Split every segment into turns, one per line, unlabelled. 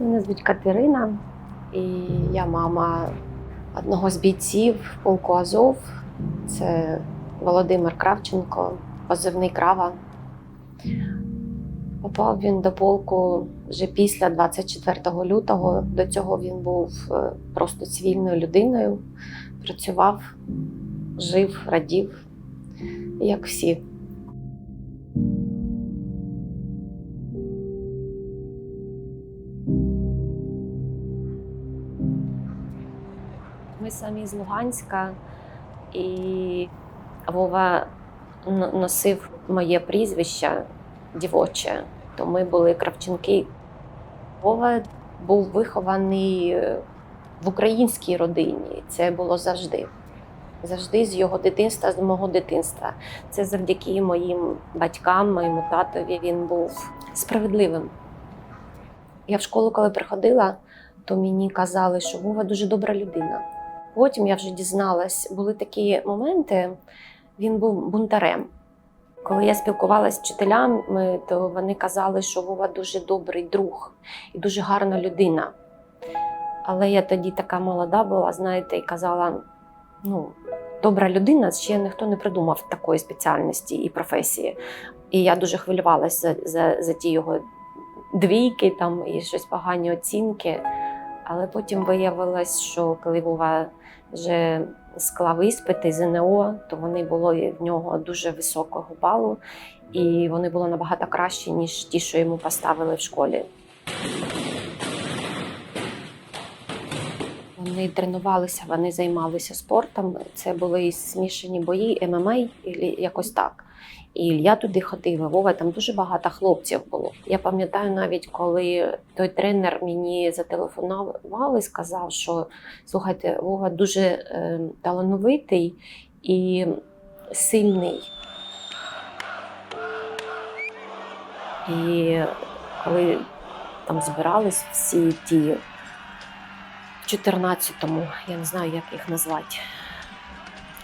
Мене звуть Катерина, і я мама одного з бійців полку Азов. Це Володимир Кравченко, позивний крава. Попав він до полку вже після 24 лютого. До цього він був е, просто цивільною людиною, працював, жив, радів, як всі. Самі з Луганська, і Вова носив моє прізвище дівоче, то ми були кравченки. Вова був вихований е, в українській родині. Це було завжди. Завжди з його дитинства, з мого дитинства. Це завдяки моїм батькам, моєму татові. Він був справедливим. Я в школу, коли приходила, то мені казали, що Вова дуже добра людина. Потім я вже дізналась, були такі моменти, він був бунтарем. Коли я спілкувалася з вчителями, то вони казали, що Вова дуже добрий друг і дуже гарна людина. Але я тоді така молода була, знаєте, і казала: ну, добра людина, ще ніхто не придумав такої спеціальності і професії. І я дуже хвилювалася за, за, за ті його двійки там, і щось погані оцінки. Але потім виявилось, що коли Вова вже склав іспити ЗНО, то вони були в нього дуже високого балу, і вони були набагато кращі, ніж ті, що йому поставили в школі. Вони тренувалися, вони займалися спортом. Це були смішані бої, ММА, якось так. І Ілля туди ходив, і Вова там дуже багато хлопців було. Я пам'ятаю навіть, коли той тренер мені зателефонував і сказав, що слухайте, Вова дуже е, талановитий і сильний. І коли там збирались всі ті в 14-му, я не знаю, як їх назвати,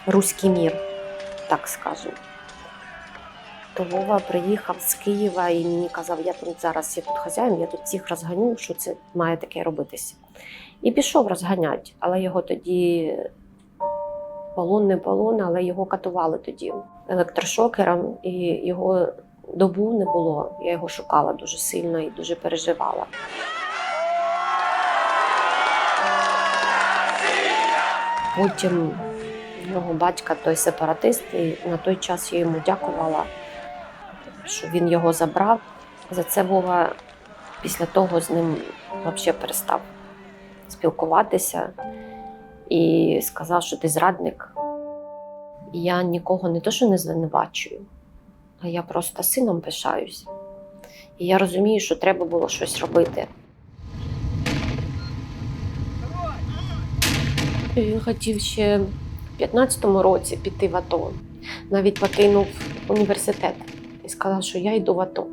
Руський мір, так скажемо. То Вова приїхав з Києва і мені казав, я тут зараз я тут хазяїн, я тут всіх розганю, що це має таке робитися. І пішов розганяти, але його тоді полон не полон, але його катували тоді електрошокером, і його добу не було. Я його шукала дуже сильно і дуже переживала. Потім його батька, той сепаратист, і на той час я йому дякувала, що він його забрав. За це Вова після того з ним взагалі перестав спілкуватися і сказав, що ти зрадник. Я нікого не то, що не звинувачую, а я просто сином пишаюсь. І я розумію, що треба було щось робити. Він хотів ще в 15-му році піти в АТО. Навіть покинув університет сказав, що я йду в АТО.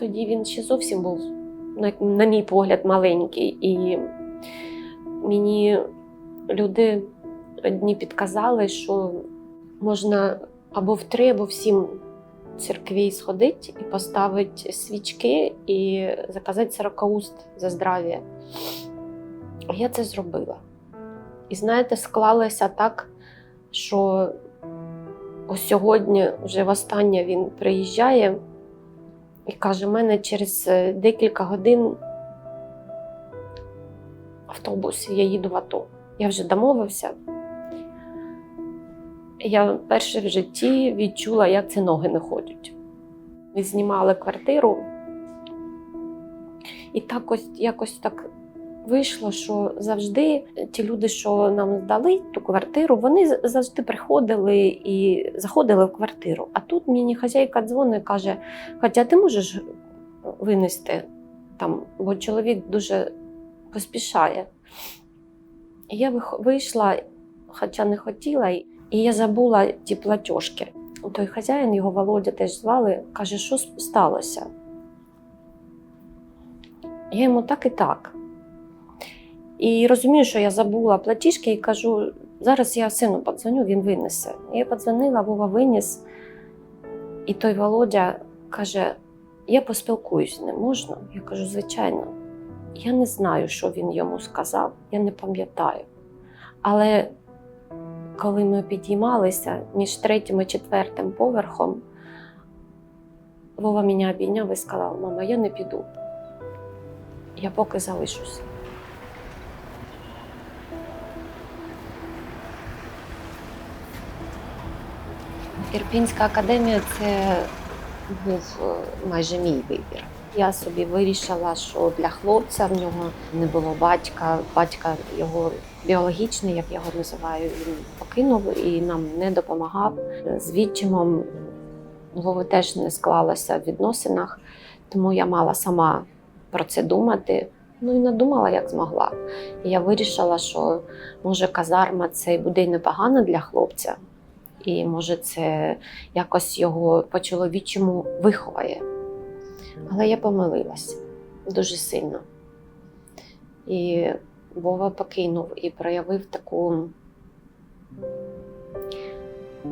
Тоді він ще зовсім був, на, мій погляд, маленький. І мені люди одні підказали, що можна або в три, або в сім церкві сходити і поставити свічки і заказати сорокауст за здрав'я. Я це зробила. І знаєте, склалося так, що ось сьогодні вже востаннє він приїжджає і каже: у мене через е, декілька годин автобус, я їду в АТО. Я вже домовився. Я вперше в житті відчула, як це ноги не ходять. Ми знімали квартиру, і так ось якось так вийшло, що завжди ті люди, що нам здали ту квартиру, вони завжди приходили і заходили в квартиру. А тут мені хазяйка дзвонить і каже: Катя, ти можеш винести там, бо чоловік дуже поспішає. І я вийшла, хоча не хотіла, і я забула ті платіжки. Той хазяїн, його Володя теж звали, каже, що сталося. Я йому так і так. І розумію, що я забула платіжки і кажу: зараз я сину подзвоню, він винесе. Я подзвонила, Вова виніс. І той Володя каже: я поспілкуюсь ним, можна? Я кажу, звичайно. Я не знаю, що він йому сказав, я не пам'ятаю. Але коли ми підіймалися між третім і четвертим поверхом, Вова мене обійняв і сказав: мама, я не піду. Я поки залишусь. Ірпінська академія це був е, майже мій вибір. Я собі вирішила, що для хлопця в нього не було батька. Батька його біологічний, як я його називаю, він покинув і нам не допомагав. З відчимом у теж не склалося в відносинах, тому я мала сама про це думати. Ну і надумала, як змогла. І я вирішила, що може казарма це буде й непогано для хлопця, і може це якось його по-чоловічому виховає. Але я помилилася дуже сильно. І Вова покинув і проявив таку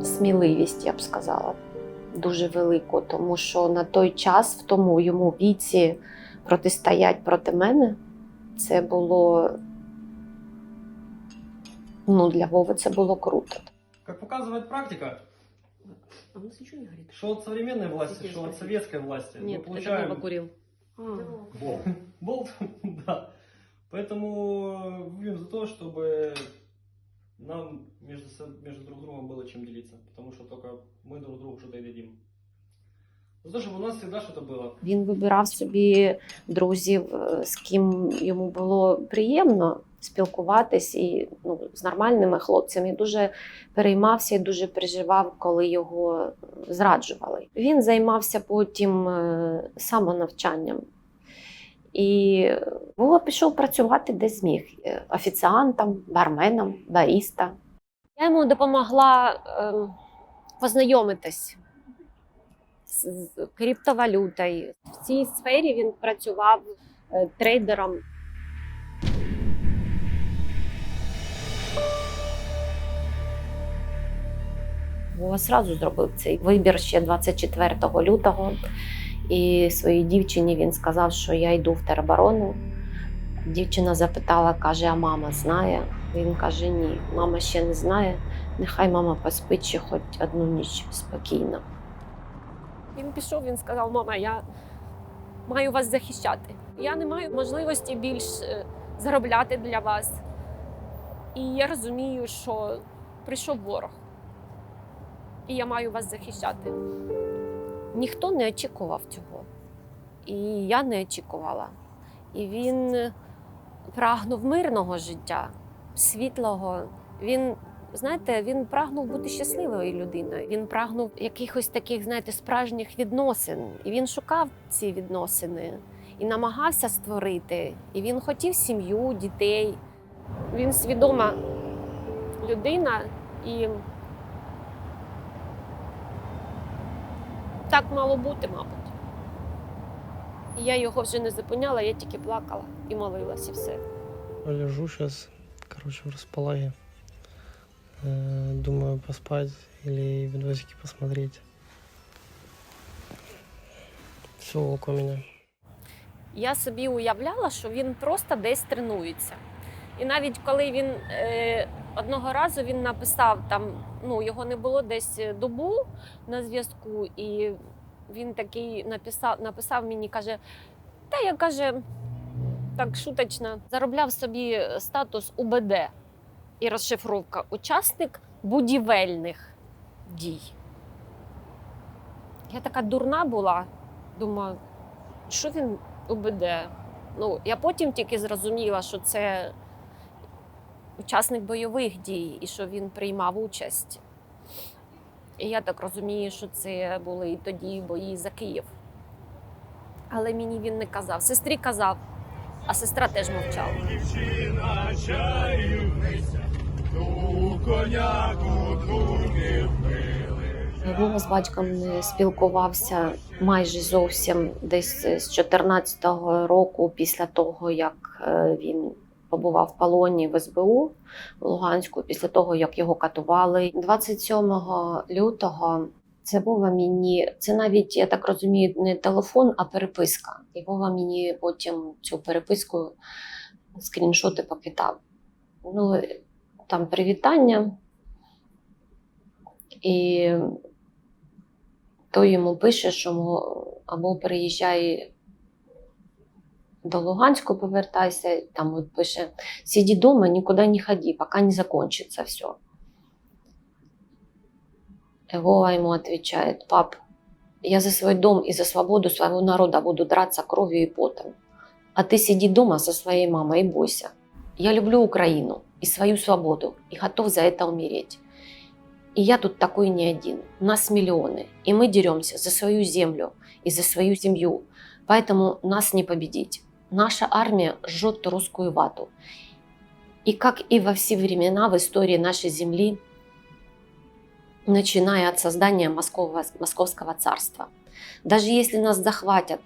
сміливість, я б сказала, дуже велику, тому що на той час, в тому йому віці, протистоять проти мене, це було ну, для Вови це було круто.
Как показывает практика,
А у нас ничего не горит?
что от современной власти,
Хотел
что от
спросить.
советской власти,
Нет,
мы
это
получаем
Вова курил. А,
болт. Болт, да. Поэтому будем за то, чтобы нам между, со- между друг другом было чем делиться. Потому что только мы друг другу что-то и дадим. За то, чтобы у нас всегда что-то было.
Він вибирав собі друзів, е, з ким йому було приємно Спілкуватись і ну, з нормальними хлопцями. Дуже переймався і дуже переживав, коли його зраджували. Він займався потім е, самонавчанням. І Вова пішов працювати де зміг Е, офіціантом, барменом, баріста. Я йому допомогла ем, познайомитись з криптовалютою. В цій сфері він працював е, трейдером. Вова сразу зробив цей вибір ще 24 лютого. І своїй дівчині він сказав, що я йду в тероборону. Дівчина запитала, каже: а мама знає? Він каже: ні, мама ще не знає. Нехай мама поспить ще хоч одну ніч спокійно. Він пішов, він сказав: Мама, я маю вас захищати. Я не маю можливості більш е, заробляти для вас. І я розумію, що прийшов ворог. І я маю вас захищати. Ніхто не очікував цього. І я не очікувала. І він прагнув мирного життя, світлого. Він знаєте, він прагнув бути щасливою людиною. Він прагнув якихось таких, знаєте, справжніх відносин. І він шукав ці відносини і намагався створити. І він хотів сім'ю, дітей. Він свідома людина і так мало бути, мабуть. І я його вже не зупиняла, я тільки плакала і молилась, і все.
Лежу сейчас, короче, в располаге. Э, Думаю, поспать или видосики посмотреть. Все около меня.
я собі уявляла, що він просто десь тренується. І навіть коли він е, одного разу він написав там, ну його не було десь добу на зв'язку, і він такий написав, написав мені, каже: Та я каже, так шуточно, заробляв собі статус УБД і розшифровка учасник будівельних дій. Я така дурна була, думаю, що він УБД. Ну, я потім тільки зрозуміла, що це учасник бойових дій і що він приймав участь. І я так розумію, що це були і тоді бої за Київ. Але мені він не казав. Сестрі казав, а сестра теж мовчала.
Дівчина чарівниця, ту коняку
з батьком не спілкувався майже зовсім десь з 14-го року, після того, як е, він побував в полоні в СБУ в Луганську, після того, як його катували. 27 лютого Це Вова мені, це навіть, я так розумію, не телефон, а переписка. І Вова мені потім цю переписку скріншоти покидав. Ну, там привітання. І той йому пише, що або переїжджай до Луганську, повертайся, там от пише: сиди дома, нікуди не ходи, пока не закончится все. Вова ему отвечает, пап, я за свой дом и за свободу своего народа буду драться кровью и потом. А ты сиди дома со своей мамой и бойся. Я люблю Украину и свою свободу и готов за это умереть. И я тут такой не один. Нас миллионы, и мы деремся за свою землю и за свою семью. Поэтому нас не победить. Наша армия жжет русскую вату. И как и во все времена в истории нашей земли, начиная от создания Москового, Московского царства. Даже если нас захватят,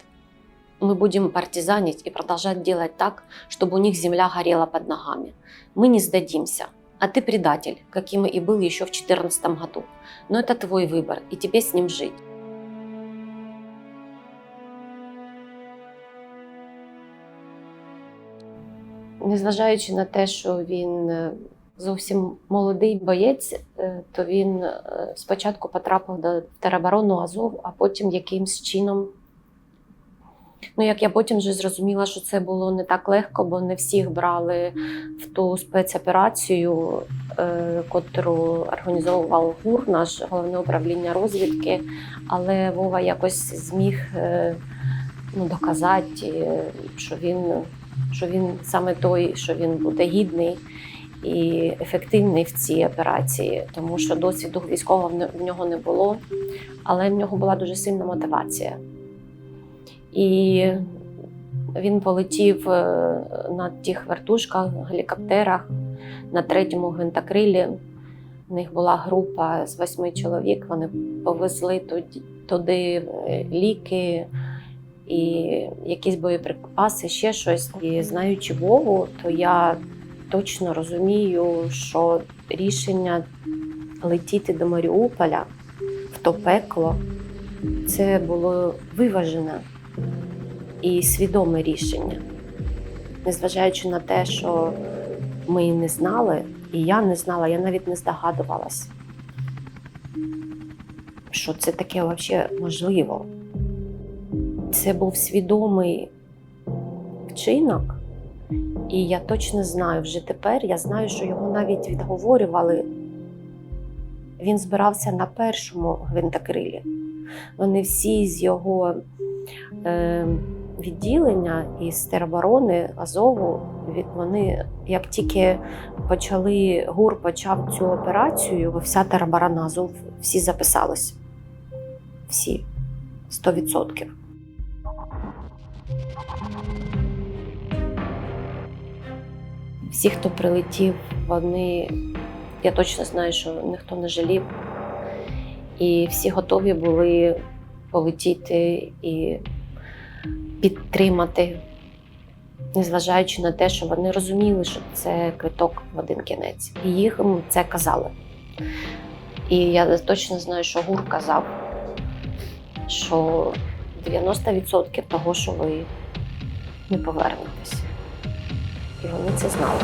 мы будем партизанить и продолжать делать так, чтобы у них земля горела под ногами. Мы не сдадимся. А ты предатель, каким и был еще в 2014 году. Но это твой выбор, и тебе с ним жить. Незважаючи на те, що він е, зовсім молодий боєць, е, то він е, спочатку потрапив до тероборону Азов, а потім якимсь чином. Ну, як я потім вже зрозуміла, що це було не так легко, бо не всіх брали в ту спецоперацію, котру організовував ГУР, наш головне управління розвідки. Але Вова якось зміг ну, доказати, що він, що він саме той, що він буде гідний і ефективний в цій операції, тому що досвіду військового в нього не було, але в нього була дуже сильна мотивація. І він полетів е, на тих вертушках, гелікоптерах на третьому гвинтокрилі. В них була група з восьми чоловік. Вони повезли туди, туди е, ліки і якісь боєприпаси, ще щось. І знаючи Вову, то я точно розумію, що рішення летіти до Маріуполя в то пекло це було виважене і свідоме рішення. Незважаючи на те, що ми не знали, і я не знала, я навіть не здогадувалась, що це таке взагалі можливо. Це був свідомий вчинок, і я точно знаю, вже тепер я знаю, що його навіть відговорювали. Він збирався на першому гвинтокрилі. Вони всі з його е, відділення із тероборони Азову, вони як тільки почали ГУР почав цю операцію, вся тероборона Азов всі записались. Всі 100%. Всі, хто прилетів, вони, я точно знаю, що ніхто не жалів. І всі готові були полетіти і підтримати, незважаючи на те, що вони розуміли, що це квиток в один кінець. І їм це казали. І я точно знаю, що ГУР казав, що 90% того, що ви не повернетесь. І вони це знали.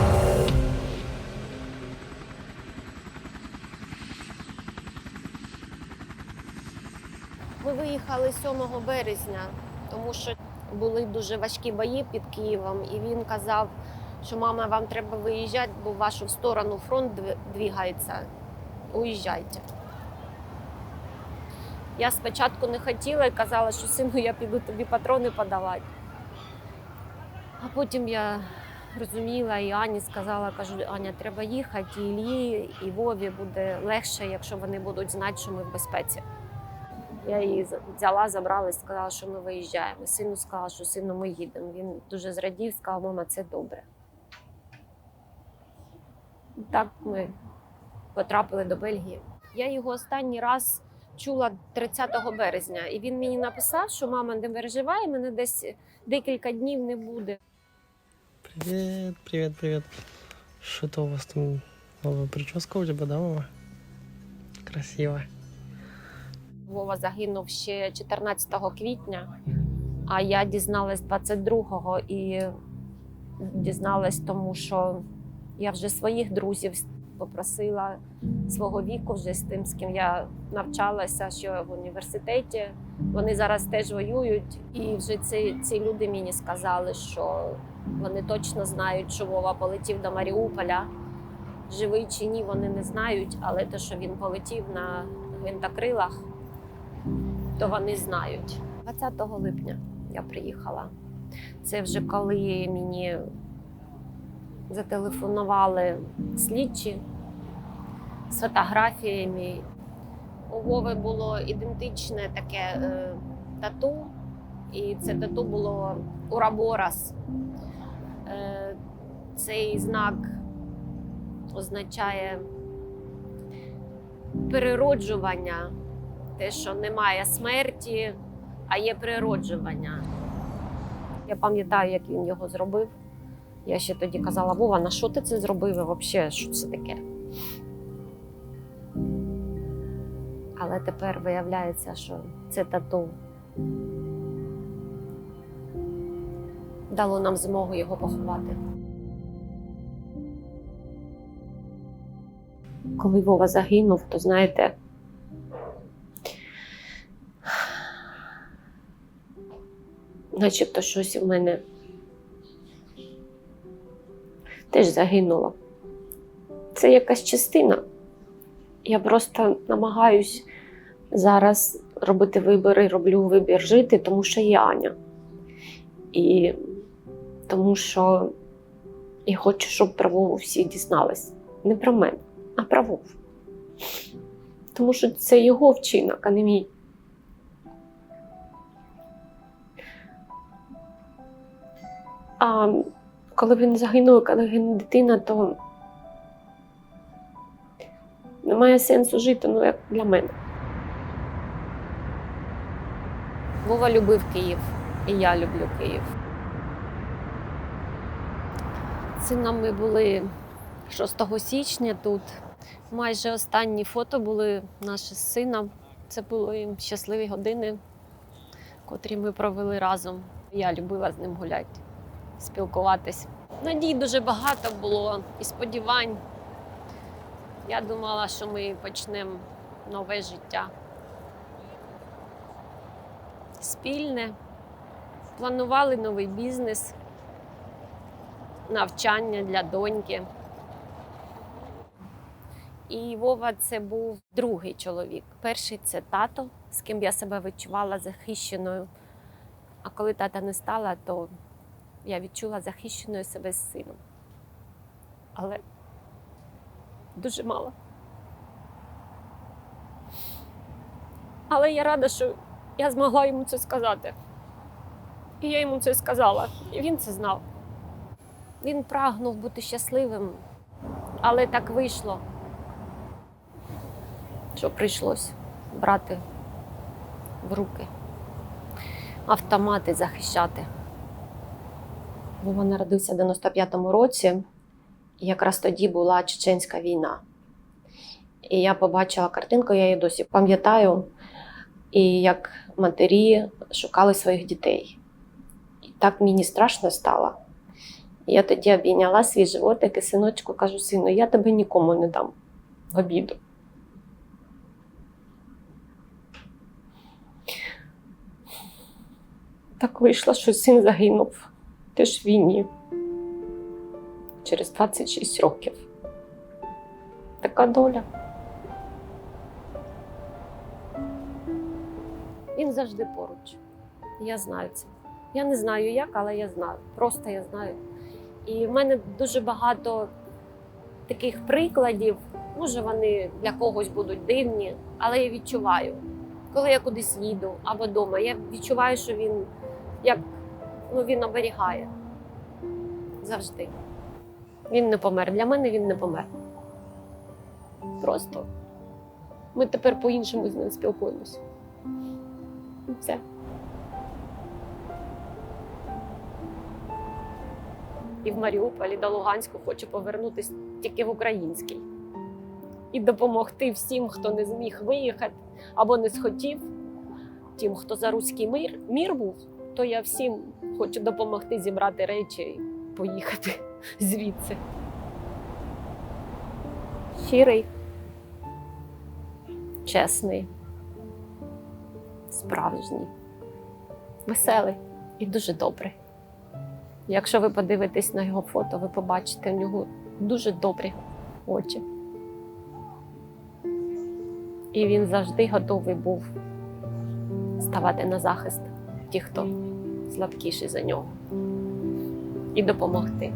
Ми виїхали 7 березня, тому що були дуже важкі бої під Києвом, і він казав, що мама, вам треба виїжджати, бо в вашу сторону фронт двигається. Уїжджайте. Я спочатку не хотіла і казала, що сину, я піду тобі патрони подавати. А потім я розуміла, і Ані сказала, кажу, Аня, треба їхати, і Іллі, і Вові буде легше, якщо вони будуть знати, що ми в безпеці. Я її взяла, забрала і сказала, що ми виїжджаємо. Сину сказала, що сину ми їдемо. Він дуже зрадів, сказав, мама, це добре. Так ми потрапили до Бельгії. Я його останній раз чула 30 березня, і він мені написав, що мама не переживай, мене десь декілька днів не буде.
Привет, привет, привет. Что-то у вас там новая прическа у тебя, да, мама? Красиво.
Вова загинув ще 14 квітня, а я дізналась 22-го і дізналась тому, що я вже своїх друзів попросила свого віку, вже з тим, з ким я навчалася, що в університеті. Вони зараз теж воюють, і вже ці, ці люди мені сказали, що вони точно знають, що Вова полетів до Маріуполя. Живий чи ні, вони не знають, але те, що він полетів на гвинтокрилах, то вони знають. 20 липня я приїхала. Це вже коли мені зателефонували слідчі з фотографіями. У Вови було ідентичне таке е, тату, і це тату було Ураборас. Е, цей знак означає перероджування, те, що немає смерті, а є природжування. Я пам'ятаю, як він його зробив. Я ще тоді казала: Вова, на що ти це зробив? І Взагалі, що це таке? Але тепер виявляється, що це тату дало нам змогу його поховати. Коли Вова загинув, то знаєте. Начебто щось в мене теж загинуло. Це якась частина. Я просто намагаюсь зараз робити вибори, роблю вибір жити, тому що є Аня. І тому що я хочу, щоб про Вову всі дізнались. Не про мене, а про Вову. Тому що це його вчинок, а не мій. А коли він загинув, коли гине дитина, то немає сенсу жити, ну як для мене. Вова любив Київ, і я люблю Київ. Сином ми були 6 січня тут. Майже останні фото були наші з сином. Це були щасливі години, котрі ми провели разом. Я любила з ним гуляти, спілкуватись. Надій дуже багато було і сподівань. Я думала, що ми почнемо нове життя. Спільне. Планували новий бізнес, навчання для доньки. І Вова це був другий чоловік. Перший це тато, з ким я себе відчувала захищеною. А коли тата не стала, то я відчула захищеною себе з сином. Але дуже мало. Але я рада, що я змогла йому це сказати. І я йому це сказала, і він це знав. Він прагнув бути щасливим, але так вийшло, що прийшлось брати в руки автомати захищати. Вова народився в 95-му році, і якраз тоді була чеченська війна. І я побачила картинку, я її досі пам'ятаю, і як матері шукали своїх дітей. І так мені страшно стало. Я тоді обійняла свій животик і синочку кажу: сину, я тебе нікому не дам в обіду. Так вийшло, що син загинув теж в війні через 26 років. Така доля. Він завжди поруч. Я знаю це. Я не знаю як, але я знаю. Просто я знаю. І в мене дуже багато таких прикладів. Може, вони для когось будуть дивні, але я відчуваю, коли я кудись їду або вдома, я відчуваю, що він як ну, він оберігає завжди. Він не помер. Для мене він не помер. Просто ми тепер по-іншому з ним спілкуємося. Все. І в Маріуполі до Луганську хочу повернутися тільки в український. І допомогти всім, хто не зміг виїхати, або не схотів. Тим, хто за руський мир, мір був, то я всім хочу допомогти зібрати речі і поїхати звідси. Щирий, чесний, справжній, веселий і дуже добрий. Якщо ви подивитесь на його фото, ви побачите в нього дуже добрі очі. І він завжди готовий був ставати на захист ті, хто слабкіший за нього, і допомогти.